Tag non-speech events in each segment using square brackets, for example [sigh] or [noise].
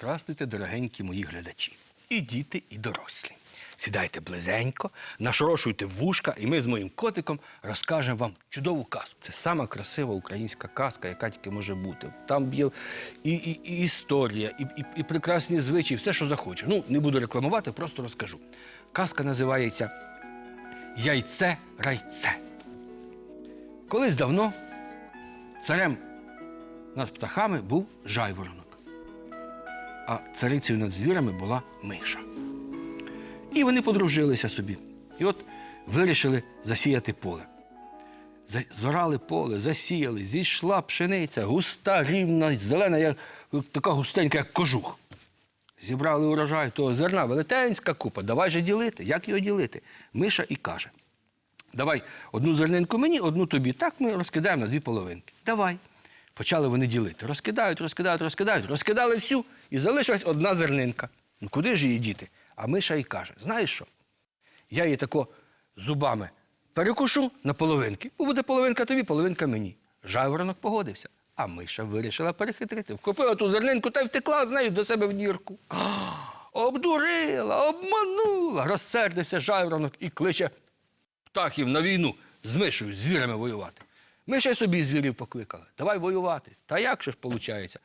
Здравствуйте, дорогенькі мої глядачі. І діти, і дорослі. Сідайте близенько, нашорошуйте вушка, і ми з моїм котиком розкажемо вам чудову казку. Це сама красива українська казка, яка тільки може бути. Там є і, і, і історія, і, і, і прекрасні звичаї, все, що захоче. Ну, не буду рекламувати, просто розкажу. Казка називається Яйце райце. Колись давно царем над птахами був жайворонок, а царицею над звірами була миша. І вони подружилися собі. І от вирішили засіяти поле. Зорали поле, засіяли, зійшла пшениця, густа, рівна, зелена, як, така густенька, як кожух. Зібрали урожай того зерна, велетенська купа. Давай же ділити. Як його ділити? Миша і каже: Давай одну зернинку мені, одну тобі. Так ми розкидаємо на дві половинки. Давай. Почали вони ділити. Розкидають, розкидають, розкидають, розкидали всю, і залишилась одна зернинка. Ну куди ж її діти? А Миша і каже: знаєш що? Я її тако зубами перекушу на половинки. Буде половинка тобі, половинка мені. Жайворонок погодився. А Миша вирішила перехитрити. Вкопила ту зернинку та й втекла з нею до себе в нірку. [gasps] Обдурила, обманула. Розсердився жайворонок і кличе птахів на війну з мишею, з звірами воювати. Миша й собі звірів покликала. Давай воювати. Та як же ж виходить?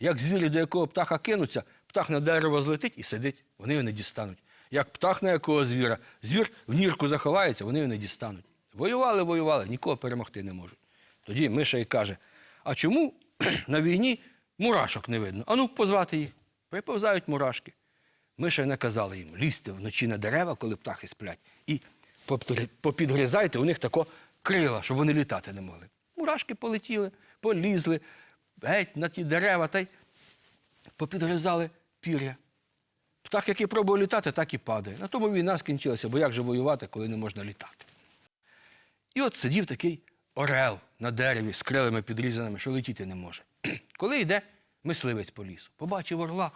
Як звірі до якого птаха кинуться, птах на дерево злетить і сидить, вони його не дістануть. Як птах на якого звіра, звір в нірку заховається, вони його не дістануть. Воювали, воювали, нікого перемогти не можуть. Тоді Миша й каже: а чому [clears throat] на війні мурашок не видно? Ану, позвати їх. Приповзають мурашки. Миша й наказали їм лізти вночі на дерева, коли птахи сплять, і попідгризайте у них тако крила, щоб вони літати не могли. Мурашки полетіли, полізли геть на ті дерева та й попідгризали пір'я. Птах, який пробує літати, так і падає. На тому війна скінчилася, бо як же воювати, коли не можна літати. І от сидів такий орел на дереві з крилами підрізаними, що летіти не може. [clears throat] Коли йде мисливець по лісу, побачив орла,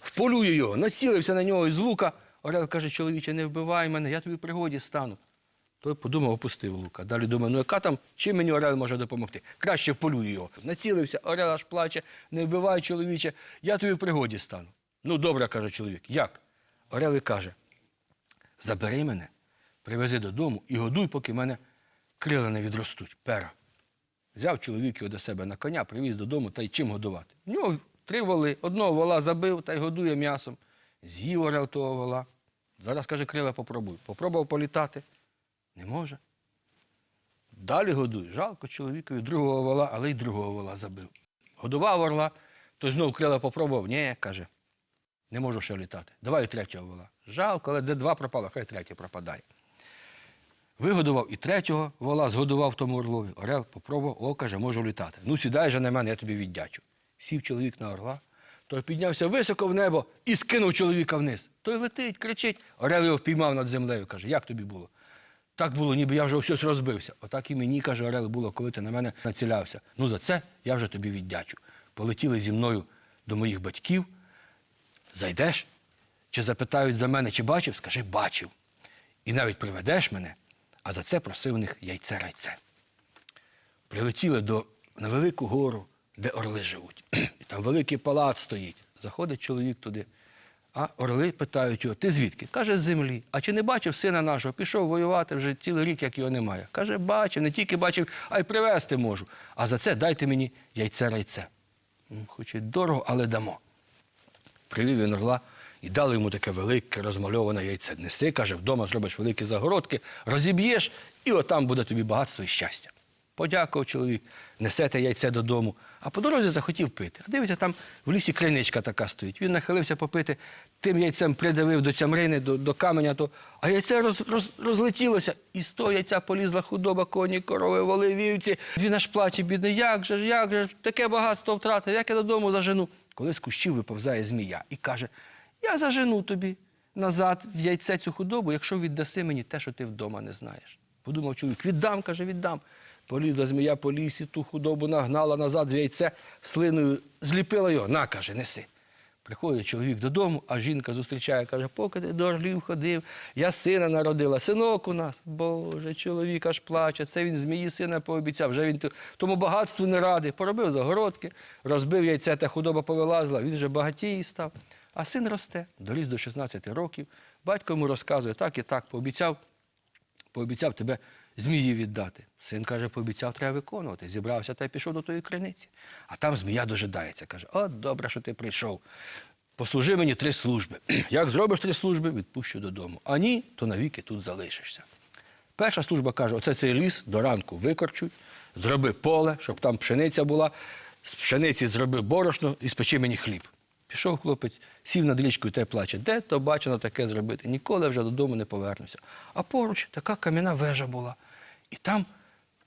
вполює його, націлився на нього із лука. Орел каже, чоловіче, не вбивай мене, я тобі в пригоді стану. Той подумав, опустив лука. Далі думає, ну яка там, чим мені Орел може допомогти? Краще вполюю його. Націлився, Орел аж плаче, не вбивай, чоловіче, я тобі в пригоді стану. Ну, добре, каже чоловік. Як? Орел і каже: забери мене, привези додому і годуй, поки мене крила не відростуть, пера. Взяв чоловік його до себе на коня, привіз додому та й чим годувати. В нього три воли, одного вола забив та й годує м'ясом. З'їв орел того вола. Зараз каже, крила попробуй. Попробував політати. Не може. Далі годуй. Жалко чоловікові другого вола, але й другого вола забив. Годував орла, той знов крила попробував. Ні, каже, не можу ще літати. Давай і третього вола. Жалко, але де два пропало, хай третє пропадає. Вигодував і третього вола, згодував тому орлові. Орел попробував, о, каже, можу літати. Ну, сідай же на мене, я тобі віддячу. Сів чоловік на орла, той піднявся високо в небо і скинув чоловіка вниз. Той летить, кричить. Орел його впіймав над землею, каже, як тобі було? Так було, ніби я вже щось розбився. Отак і мені, каже, Орел, було, коли ти на мене націлявся. Ну, за це я вже тобі віддячу. Полетіли зі мною до моїх батьків. Зайдеш, чи запитають за мене, чи бачив, скажи, бачив. І навіть приведеш мене, а за це просив у них яйце райце. Прилетіли до, на велику гору, де орли живуть. [clears throat] І там великий палац стоїть. Заходить чоловік туди. А орли питають його, ти звідки? Каже, з землі. А чи не бачив сина нашого? Пішов воювати вже цілий рік, як його немає. Каже, бачив, не тільки бачив, а й привезти можу. А за це дайте мені яйце райце. «М, Хоч і дорого, але дамо. Привів він орла і дали йому таке велике розмальоване яйце. Неси, каже, вдома зробиш великі загородки, розіб'єш, і отам буде тобі багатство і щастя. Подякував чоловік, несе те яйце додому, а по дорозі захотів пити. А дивиться, там в лісі криничка така стоїть. Він нахилився попити, тим яйцем придавив до цямрини, до, до каменя, то, а яйце роз, роз, розлетілося, і з того яйця полізла худоба, коні, корови, воли, вівці. Він аж плаче, бідний, як же ж, як же ж, таке багатство втратив, як я додому зажену. Коли з кущів виповзає змія і каже: Я зажену тобі назад в яйце цю худобу, якщо віддаси мені те, що ти вдома не знаєш. Подумав чоловік, віддам, каже, віддам. Полізла змія по лісі, ту худобу нагнала назад в яйце, слиною зліпила його. На, каже, неси. Приходить чоловік додому, а жінка зустрічає, каже, поки ти до орлів ходив, я сина народила, синок у нас. Боже, чоловік аж плаче, це він змії сина пообіцяв. Вже він тому багатству не радий. Поробив загородки, розбив яйця, та худоба повилазила, він вже багатій став. А син росте, доріс до 16 років. Батько йому розказує, так і так, пообіцяв, пообіцяв тебе змії віддати. Син каже, пообіцяв, треба виконувати. Зібрався та й пішов до тої криниці. А там змія дожидається. Каже: от добре, що ти прийшов. Послужи мені три служби. [clears throat] Як зробиш три служби, відпущу додому. А ні, то навіки тут залишишся. Перша служба каже: оце цей ліс до ранку викорчуй, зроби поле, щоб там пшениця була, з пшениці зроби борошно і спечи мені хліб. Пішов хлопець, сів над річкою та й плаче. Де то бачено таке зробити? Ніколи вже додому не повернуся. А поруч така кам'яна вежа була. І там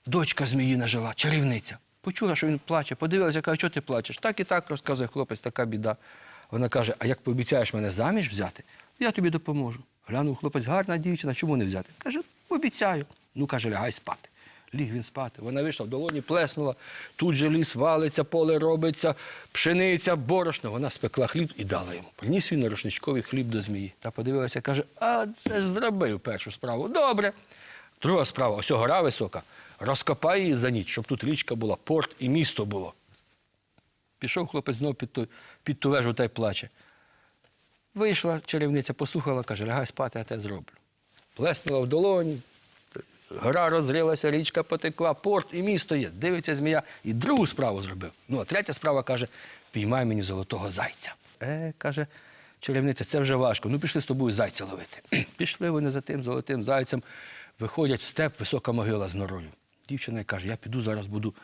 дочка зміїна жила, чарівниця. Почула, що він плаче, подивилася, каже, що ти плачеш? Так і так розказує хлопець, така біда. Вона каже: А як пообіцяєш мене заміж взяти, я тобі допоможу. Глянув хлопець, гарна дівчина, чому не взяти? Каже, обіцяю. Ну, каже, лягай спати. Ліг він спати. Вона вийшла в долоні, плеснула, тут же ліс валиться, поле робиться, пшениця, борошно. Вона спекла хліб і дала йому. Приніс він на рушничковий хліб до змії. Та подивилася, каже, а це ж зробив першу справу. Добре. Друга справа, ось гора висока. Розкопай її за ніч, щоб тут річка була, порт і місто було. Пішов хлопець знову під ту, під ту вежу та й плаче. Вийшла чарівниця, послухала, каже, лягай спати, я те зроблю. Плеснула в долоні, гора розрилася, річка потекла, порт і місто є. Дивиться змія і другу справу зробив. Ну, а третя справа каже: піймай мені золотого зайця. Е, каже чарівниця, це вже важко. Ну, пішли з тобою зайця ловити. [clears throat] Пішли вони за тим золотим зайцем, виходять в степ, висока могила з норою. Дівчина каже: я піду зараз буду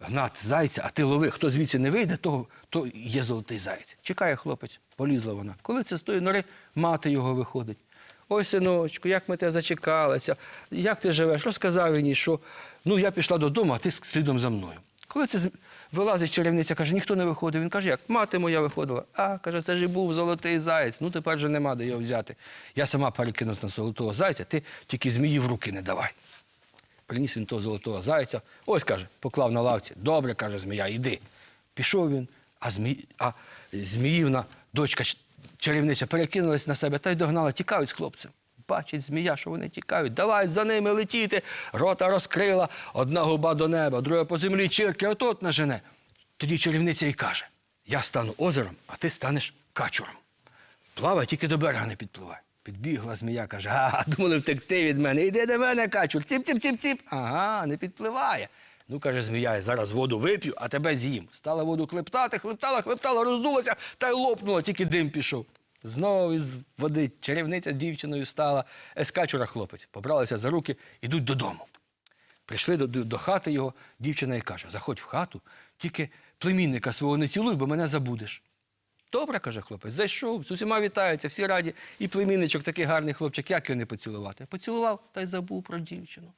гнати зайця, а ти лови. Хто звідси не вийде, то, то є золотий зайць. Чекає хлопець, полізла вона. Коли це з тої нори, мати його виходить. Ой, синочку, як ми тебе зачекалися, як ти живеш? Розказав він їй, що ну я пішла додому, а ти слідом за мною. Коли це вилазить чарівниця, каже, ніхто не виходив. Він каже, як мати моя виходила. А, каже, це ж і був золотий заєць. Ну тепер вже нема де його взяти. Я сама перекинусь на золотого зайця, ти тільки змії в руки не давай. Приніс він того золотого зайця. Ось каже, поклав на лавці. Добре, каже змія, йди. Пішов він, а, змі... а зміївна дочка чарівниця перекинулась на себе та й догнала, тікають з хлопцем. Бачить змія, що вони тікають. Давай за ними летіти. Рота розкрила, одна губа до неба, друга по землі чирки, отот нажене. Тоді чарівниця й каже: Я стану озером, а ти станеш качуром. Плавай, тільки до берега не підпливай. Підбігла змія, каже, а, думали втекти від мене. Іди до мене, качур. Ціп, ціп, ціп, ціп. Ага, не підпливає. Ну, каже змія, я зараз воду вип'ю, а тебе з'їм. Стала воду хлептати, хлептала, хлептала, роздулася та й лопнула, тільки дим пішов. Знову із води чарівниця дівчиною стала. Ес качура хлопець. Побралися за руки, ідуть додому. Прийшли до, до хати його, дівчина і каже: заходь в хату, тільки племінника свого не цілуй, бо мене забудеш. Добре, каже хлопець, зайшов, з усіма вітаються, всі раді. І племінничок такий гарний хлопчик, як його не поцілувати? Поцілував та й забув про дівчину.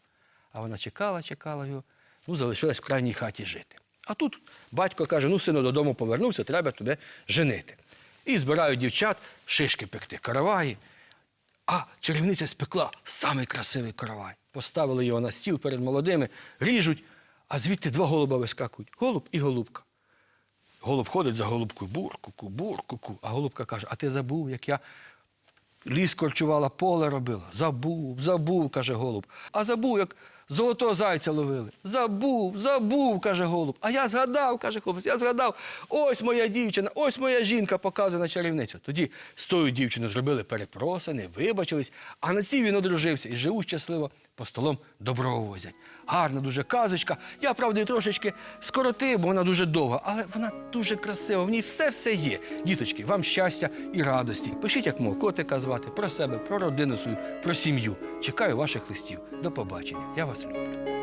А вона чекала, чекала його, ну, залишилась в крайній хаті жити. А тут батько каже: ну, сину, додому повернувся, треба тебе женити. І збирають дівчат шишки пекти, караваї. А чарівниця спекла самий красивий каравай. Поставили його на стіл перед молодими, ріжуть, а звідти два голуба вискакують. Голуб і голубка. Голуб ходить за голубкою, бур-ку-ку, бур-ку-ку. А голубка каже: А ти забув, як я ліс корчувала, поле робила? Забув, забув, каже голуб. А забув, як золотого зайця ловили. Забув, забув, каже голуб. А я згадав, каже хлопець, я згадав. Ось моя дівчина, ось моя жінка показує на чарівницю. Тоді з тою дівчиною зробили перепросини, вибачились, а на цій він одружився і живуть щасливо по столом добро возять. Гарна дуже казочка. Я, правда, трошечки скоротив, бо вона дуже довга, але вона дуже красива. В ній все-все є. Діточки, вам щастя і радості. Пишіть, як мого котика звати, про себе, про родину свою, про сім'ю. Чекаю ваших листів. До побачення. Я вас する。